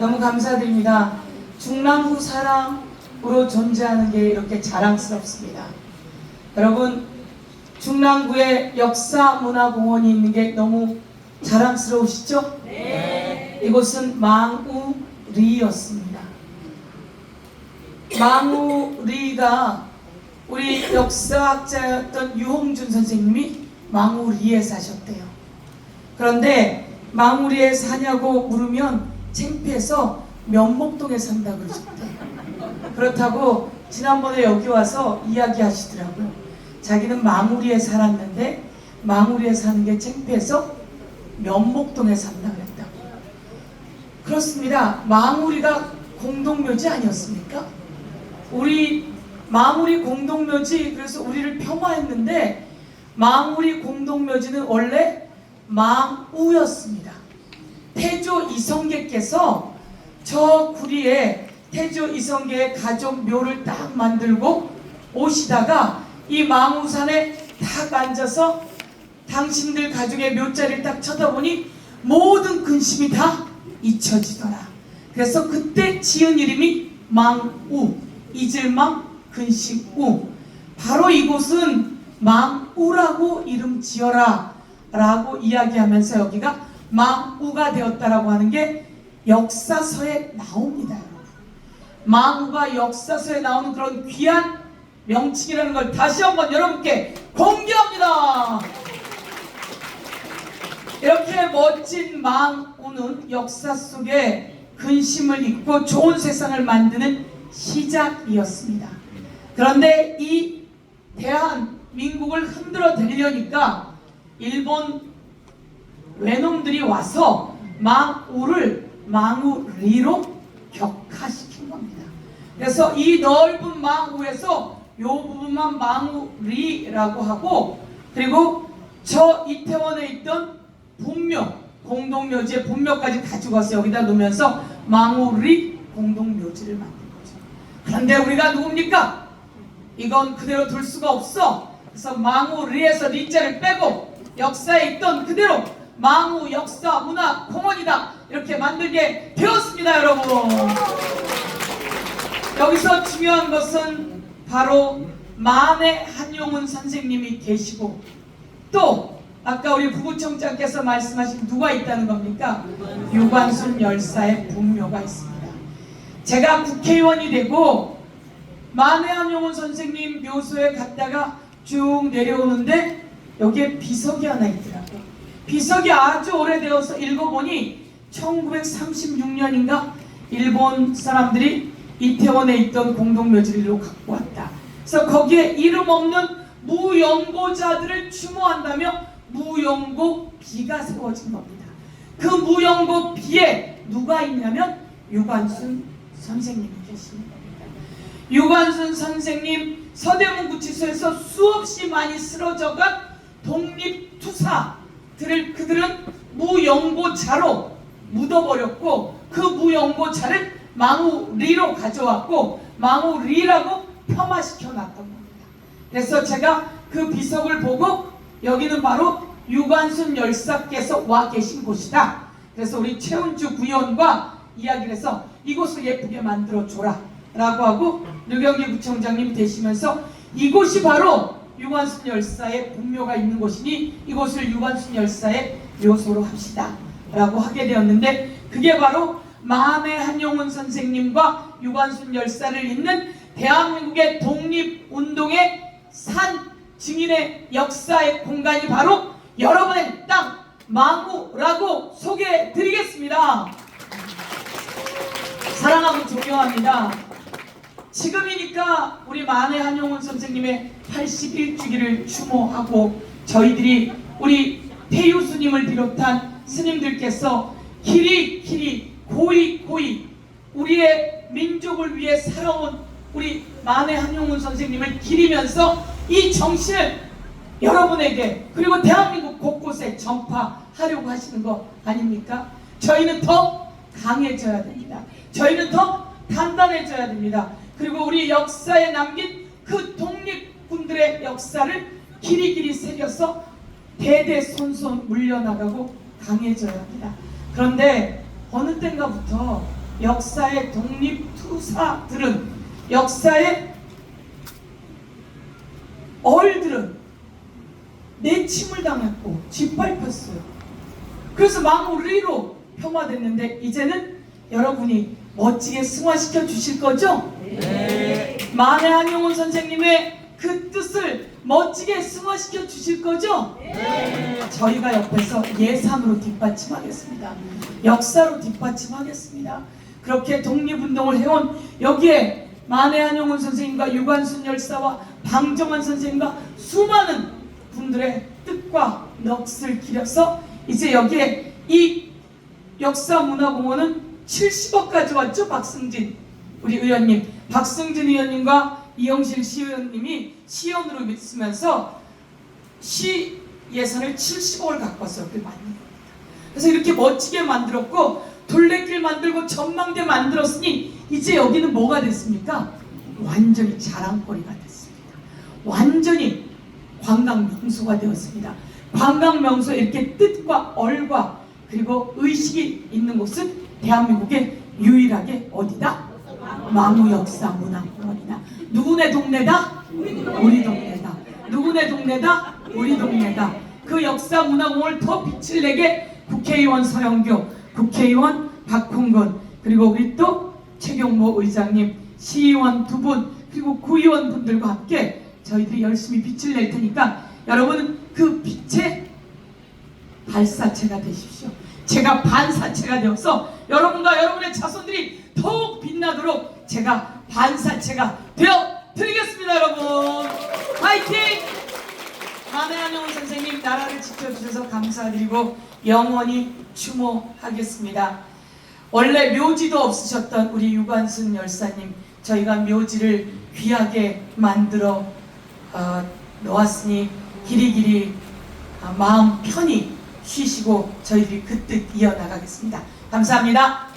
너무 감사드립니다. 중랑구 사랑으로 존재하는 게 이렇게 자랑스럽습니다. 여러분, 중랑구에 역사문화공원이 있는 게 너무 자랑스러우시죠? 네. 이곳은 망우리였습니다. 망우리가 우리 역사학자였던 유홍준 선생님이 망우리에 사셨대요. 그런데 망우리에 사냐고 물으면 창피해서 면목동에 산다 그러셨대요. 그렇다고 지난번에 여기 와서 이야기하시더라고요. 자기는 망우리에 살았는데 망우리에 사는 게 창피해서 면목동에 산다 그랬다고. 그렇습니다. 망우리가 공동묘지 아니었습니까? 우리 망우리 공동묘지 그래서 우리를 평화했는데 망우리 공동묘지는 원래 망우였습니다. 태조 이성계께서 저 구리에 태조 이성계의 가족 묘를 딱 만들고 오시다가 이 망우산에 딱 앉아서 당신들 가족의 묘자리를 딱 쳐다보니 모든 근심이 다 잊혀지더라. 그래서 그때 지은 이름이 망우, 이질망, 근심우. 바로 이곳은 망우라고 이름 지어라 라고 이야기하면서 여기가 망우가 되었다라고 하는 게 역사서에 나옵니다. 망우가 역사서에 나오는 그런 귀한 명칭이라는 걸 다시 한번 여러분께 공개합니다. 이렇게 멋진 망우는 역사 속에 근심을 잊고 좋은 세상을 만드는 시작이었습니다. 그런데 이 대한민국을 흔들어 대려니까 일본 외놈들이 와서 망우를 망우리로 격화시킨 겁니다. 그래서 이 넓은 망우에서 요 부분만 망우리라고 하고 그리고 저 이태원에 있던 분묘 공동묘지의 분묘까지 가지고 와서 여기다 놓으면서 망우리 공동묘지를 만든 거죠. 그런데 우리가 누굽니까? 이건 그대로 둘 수가 없어. 그래서 망우리에서 리자를 빼고 역사에 있던 그대로 망우 역사 문화 공원이다 이렇게 만들게 되었습니다, 여러분. 여기서 중요한 것은 바로 만의 한용운 선생님이 계시고 또 아까 우리 부부청장께서 말씀하신 누가 있다는 겁니까? 유관순 열사의 분묘가 있습니다. 제가 국회의원이 되고 만의 한용운 선생님 묘소에 갔다가 쭉 내려오는데 여기에 비석이 하나 있더라고요. 비석이 아주 오래되어서 읽어보니 1936년인가 일본 사람들이 이태원에 있던 공동묘지로 갖고 왔다. 그래서 거기에 이름 없는 무연고자들을 추모한다며 무연고 비가 세워진 겁니다. 그 무연고 비에 누가 있냐면 유관순 선생님이 계시는 겁니다. 유관순 선생님 서대문 구치소에서 수없이 많이 쓰러져간 독립투사 들을 그들은 무연고자로 묻어버렸고 그 무연고자를 망우리로 가져왔고 망우리라고 폄하시켜 놨던 겁니다. 그래서 제가 그 비석을 보고 여기는 바로 유관순 열사께서 와 계신 곳이다. 그래서 우리 최은주 구의원과 이야기를 해서 이곳을 예쁘게 만들어 줘라 라고 하고 류경기 구청장님 되시면서 이곳이 바로 유관순 열사의 분묘가 있는 곳이니 이곳을 유관순 열사의 묘소로 합시다 라고 하게 되었는데 그게 바로 마음의 한용운 선생님과 유관순 열사를 잇는 대한민국의 독립운동의 산 증인의 역사의 공간이 바로 여러분의 땅 망우라고 소개해 드리겠습니다. 사랑하고 존경합니다. 지금이니까 우리 만해 한용운 선생님의 81주기를 추모하고 저희들이 우리 태유 스님을 비롯한 스님들께서 길이 길이 고이 고이 우리의 민족을 위해 살아온 우리 만해 한용운 선생님을 기리면서 이 정신을 여러분에게 그리고 대한민국 곳곳에 전파하려고 하시는 거 아닙니까? 저희는 더 강해져야 됩니다. 저희는 더 단단해져야 됩니다. 그리고 우리 역사에 남긴 그 독립군들의 역사를 길이길이 새겨서 대대손손 물려나가고 강해져야 합니다. 그런데 어느 때인가부터 역사의 독립투사들은 역사의 얼들은 내침을 당했고 짓밟혔어요. 그래서 망우리로 폄하됐는데 이제는 여러분이 멋지게 승화시켜 주실 거죠? 만해 한용운 선생님의 그 뜻을 멋지게 승화시켜 주실 거죠? 저희가 옆에서 예산으로 뒷받침하겠습니다. 역사로 뒷받침하겠습니다. 그렇게 독립운동을 해온 여기에 만해 한용운 선생님과 유관순 열사와 방정환 선생님과 수많은 분들의 뜻과 넋을 기려서 이제 여기에 이 역사문화공원은 70억 가져왔죠 박승진. 우리 의원님. 박승진 의원님과 이영실 시의원님이 시의원으로 있으면서 시 예산을 70억을 갖고 왔어요. 그 많이 그래서 이렇게 멋지게 만들었고 둘레길 만들고 전망대 만들었으니 이제 여기는 뭐가 됐습니까? 완전히 자랑거리가 됐습니다. 완전히 관광 명소가 되었습니다. 관광 명소에 이렇게 뜻과 얼과 그리고 의식이 있는 곳은 대한민국의 유일하게 어디다? 망우 역사 문화공원이다. 누구네 동네다? 우리 동네다. 누구네 동네다? 우리 동네다. 그 역사 문화공원을 더 빛을 내게 국회의원 서영교, 국회의원 박홍근, 그리고 우리 또 최경모 의장님, 시의원 두 분, 그리고 구의원 분들과 함께 저희들이 열심히 빛을 낼 테니까 여러분은 그 빛의 발사체가 되십시오. 제가 반사체가 되어서 여러분과 여러분의 자손들이 더욱 빛나도록 제가 반사체가 되어 드리겠습니다, 여러분. 파이팅! 만해한영훈 선생님 나라를 지켜주셔서 감사드리고 영원히 추모하겠습니다. 원래 묘지도 없으셨던 우리 유관순 열사님 저희가 묘지를 귀하게 만들어 어, 놓았으니 길이 길이 어, 마음 편히 쉬시고 저희들이 그 뜻 이어나가겠습니다. 감사합니다.